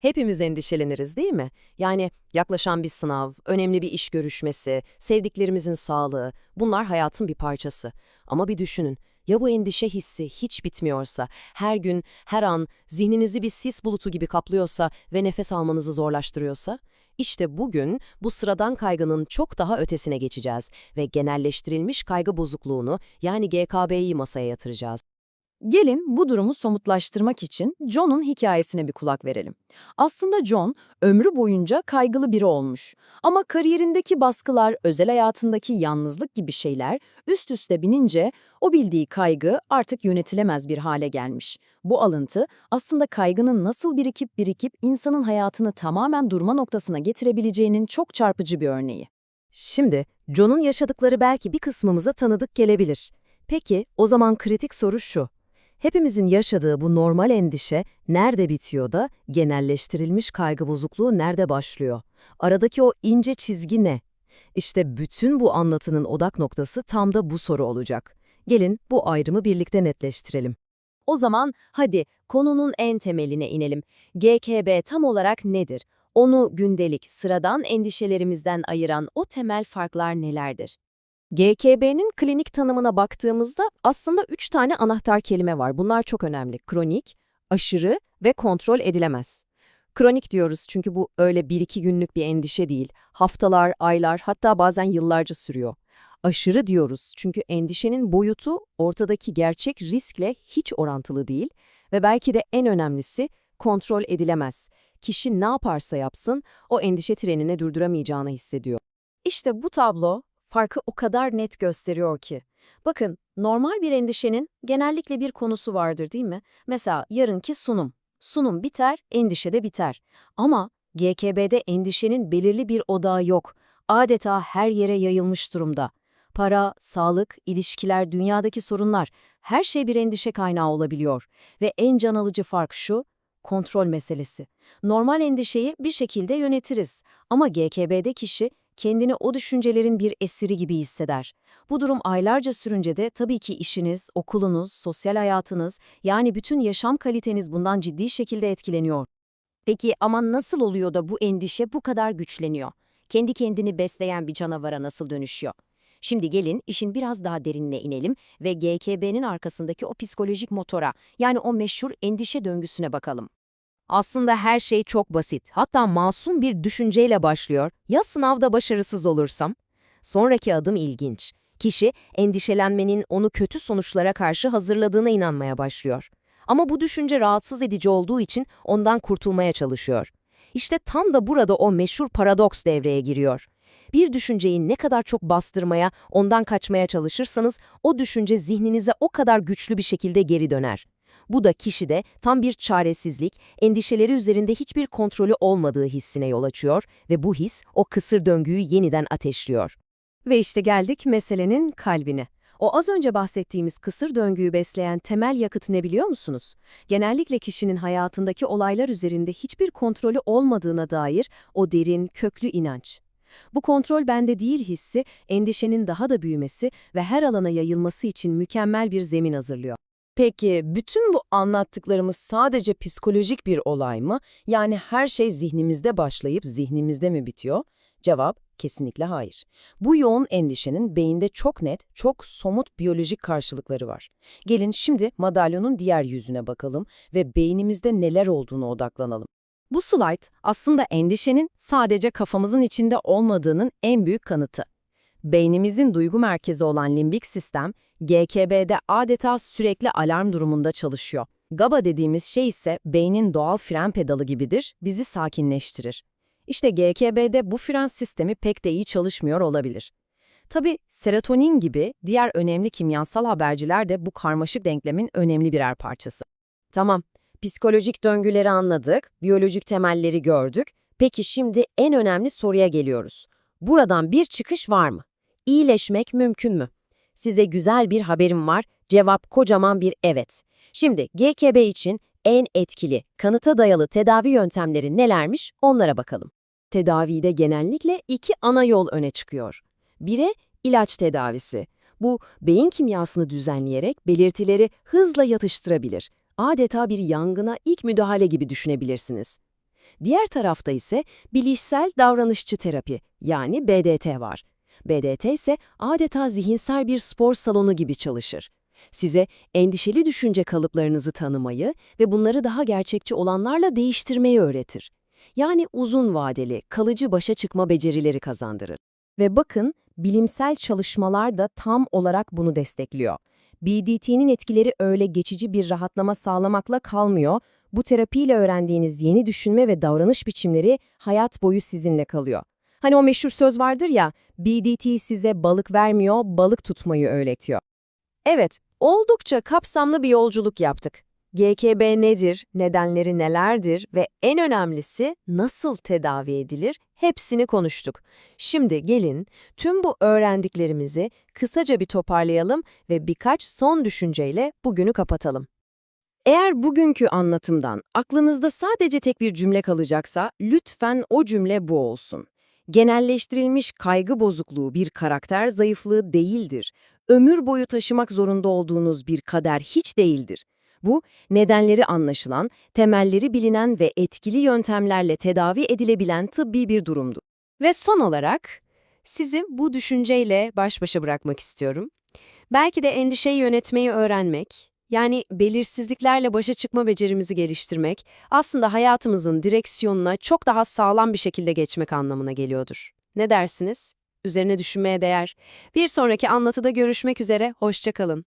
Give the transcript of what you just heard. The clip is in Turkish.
Hepimiz endişeleniriz değil mi? Yani yaklaşan bir sınav, önemli bir iş görüşmesi, sevdiklerimizin sağlığı, bunlar hayatın bir parçası. Ama bir düşünün, ya bu endişe hissi hiç bitmiyorsa, her gün, her an zihninizi bir sis bulutu gibi kaplıyorsa ve nefes almanızı zorlaştırıyorsa? İşte bugün bu sıradan kaygının çok daha ötesine geçeceğiz ve genelleştirilmiş kaygı bozukluğunu yani GKB'yi masaya yatıracağız. Gelin bu durumu somutlaştırmak için John'un hikayesine bir kulak verelim. Aslında John ömrü boyunca kaygılı biri olmuş. Ama kariyerindeki baskılar, özel hayatındaki yalnızlık gibi şeyler üst üste binince o bildiği kaygı artık yönetilemez bir hale gelmiş. Bu alıntı aslında kaygının nasıl birikip birikip insanın hayatını tamamen durma noktasına getirebileceğinin çok çarpıcı bir örneği. Şimdi John'un yaşadıkları belki bir kısmımıza tanıdık gelebilir. Peki o zaman kritik soru şu. Hepimizin yaşadığı bu normal endişe nerede bitiyor da genelleştirilmiş kaygı bozukluğu nerede başlıyor? Aradaki o ince çizgi ne? İşte bütün bu anlatının odak noktası tam da bu soru olacak. Gelin bu ayrımı birlikte netleştirelim. O zaman hadi konunun en temeline inelim. GKB tam olarak nedir? Onu gündelik, sıradan endişelerimizden ayıran o temel farklar nelerdir? GKB'nin klinik tanımına baktığımızda aslında üç tane anahtar kelime var. Bunlar çok önemli. Kronik, aşırı ve kontrol edilemez. Kronik diyoruz çünkü bu öyle bir iki günlük bir endişe değil. Haftalar, aylar hatta bazen yıllarca sürüyor. Aşırı diyoruz çünkü endişenin boyutu ortadaki gerçek riskle hiç orantılı değil ve belki de en önemlisi kontrol edilemez. Kişi ne yaparsa yapsın o endişe trenine durduramayacağını hissediyor. İşte bu tablo farkı o kadar net gösteriyor ki. Bakın, normal bir endişenin genellikle bir konusu vardır değil mi? Mesela yarınki sunum. Sunum biter, endişe de biter. Ama GKB'de endişenin belirli bir odağı yok. Adeta her yere yayılmış durumda. Para, sağlık, ilişkiler, dünyadaki sorunlar, her şey bir endişe kaynağı olabiliyor. Ve en can alıcı fark şu, kontrol meselesi. Normal endişeyi bir şekilde yönetiriz. Ama GKB'de kişi kendini o düşüncelerin bir esiri gibi hisseder. Bu durum aylarca sürünce de tabii ki işiniz, okulunuz, sosyal hayatınız yani bütün yaşam kaliteniz bundan ciddi şekilde etkileniyor. Peki ama nasıl oluyor da bu endişe bu kadar güçleniyor? Kendi kendini besleyen bir canavara nasıl dönüşüyor? Şimdi gelin işin biraz daha derinine inelim ve GKB'nin arkasındaki o psikolojik motora yani o meşhur endişe döngüsüne bakalım. Aslında her şey çok basit. Hatta masum bir düşünceyle başlıyor. Ya sınavda başarısız olursam? Sonraki adım ilginç. Kişi endişelenmenin onu kötü sonuçlara karşı hazırladığına inanmaya başlıyor. Ama bu düşünce rahatsız edici olduğu için ondan kurtulmaya çalışıyor. İşte tam da burada o meşhur paradoks devreye giriyor. Bir düşünceyi ne kadar çok bastırmaya, ondan kaçmaya çalışırsanız o düşünce zihninize o kadar güçlü bir şekilde geri döner. Bu da kişide tam bir çaresizlik, endişeleri üzerinde hiçbir kontrolü olmadığı hissine yol açıyor ve bu his o kısır döngüyü yeniden ateşliyor. Ve işte geldik meselenin kalbine. O az önce bahsettiğimiz kısır döngüyü besleyen temel yakıt ne biliyor musunuz? Genellikle kişinin hayatındaki olaylar üzerinde hiçbir kontrolü olmadığına dair o derin, köklü inanç. Bu kontrol bende değil hissi, endişenin daha da büyümesi ve her alana yayılması için mükemmel bir zemin hazırlıyor. Peki bütün bu anlattıklarımız sadece psikolojik bir olay mı? Yani her şey zihnimizde başlayıp zihnimizde mi bitiyor? Cevap kesinlikle hayır. Bu yoğun endişenin beyinde çok net, çok somut biyolojik karşılıkları var. Gelin şimdi madalyonun diğer yüzüne bakalım ve beynimizde neler olduğunu odaklanalım. Bu slide aslında endişenin sadece kafamızın içinde olmadığının en büyük kanıtı. Beynimizin duygu merkezi olan limbik sistem, GKB'de adeta sürekli alarm durumunda çalışıyor. GABA dediğimiz şey ise beynin doğal fren pedalı gibidir, bizi sakinleştirir. İşte GKB'de bu fren sistemi pek de iyi çalışmıyor olabilir. Tabi serotonin gibi diğer önemli kimyasal haberciler de bu karmaşık denklemin önemli birer parçası. Tamam, psikolojik döngüleri anladık, biyolojik temelleri gördük. Peki şimdi en önemli soruya geliyoruz. Buradan bir çıkış var mı? İyileşmek mümkün mü? Size güzel bir haberim var. Cevap kocaman bir evet. Şimdi GKB için en etkili, kanıta dayalı tedavi yöntemleri nelermiş onlara bakalım. Tedavide genellikle iki ana yol öne çıkıyor. Biri ilaç tedavisi. Bu beyin kimyasını düzenleyerek belirtileri hızla yatıştırabilir. Adeta bir yangına ilk müdahale gibi düşünebilirsiniz. Diğer tarafta ise bilişsel davranışçı terapi yani BDT var. BDT ise adeta zihinsel bir spor salonu gibi çalışır. Size endişeli düşünce kalıplarınızı tanımayı ve bunları daha gerçekçi olanlarla değiştirmeyi öğretir. Yani uzun vadeli, kalıcı başa çıkma becerileri kazandırır. Ve bakın, bilimsel çalışmalar da tam olarak bunu destekliyor. BDT'nin etkileri öyle geçici bir rahatlama sağlamakla kalmıyor. Bu terapiyle öğrendiğiniz yeni düşünme ve davranış biçimleri hayat boyu sizinle kalıyor. Hani o meşhur söz vardır ya, BDT size balık vermiyor, balık tutmayı öğretiyor. Evet, oldukça kapsamlı bir yolculuk yaptık. GKB nedir, nedenleri nelerdir ve en önemlisi nasıl tedavi edilir hepsini konuştuk. Şimdi gelin tüm bu öğrendiklerimizi kısaca bir toparlayalım ve birkaç son düşünceyle bugünü kapatalım. Eğer bugünkü anlatımdan aklınızda sadece tek bir cümle kalacaksa lütfen o cümle bu olsun. Genelleştirilmiş kaygı bozukluğu bir karakter zayıflığı değildir. Ömür boyu taşımak zorunda olduğunuz bir kader hiç değildir. Bu, nedenleri anlaşılan, temelleri bilinen ve etkili yöntemlerle tedavi edilebilen tıbbi bir durumdur. Ve son olarak sizi bu düşünceyle baş başa bırakmak istiyorum. Belki de endişeyi yönetmeyi öğrenmek, yani belirsizliklerle başa çıkma becerimizi geliştirmek, aslında hayatımızın direksiyonuna çok daha sağlam bir şekilde geçmek anlamına geliyordur. Ne dersiniz? Üzerine düşünmeye değer. Bir sonraki anlatıda görüşmek üzere, hoşça kalın.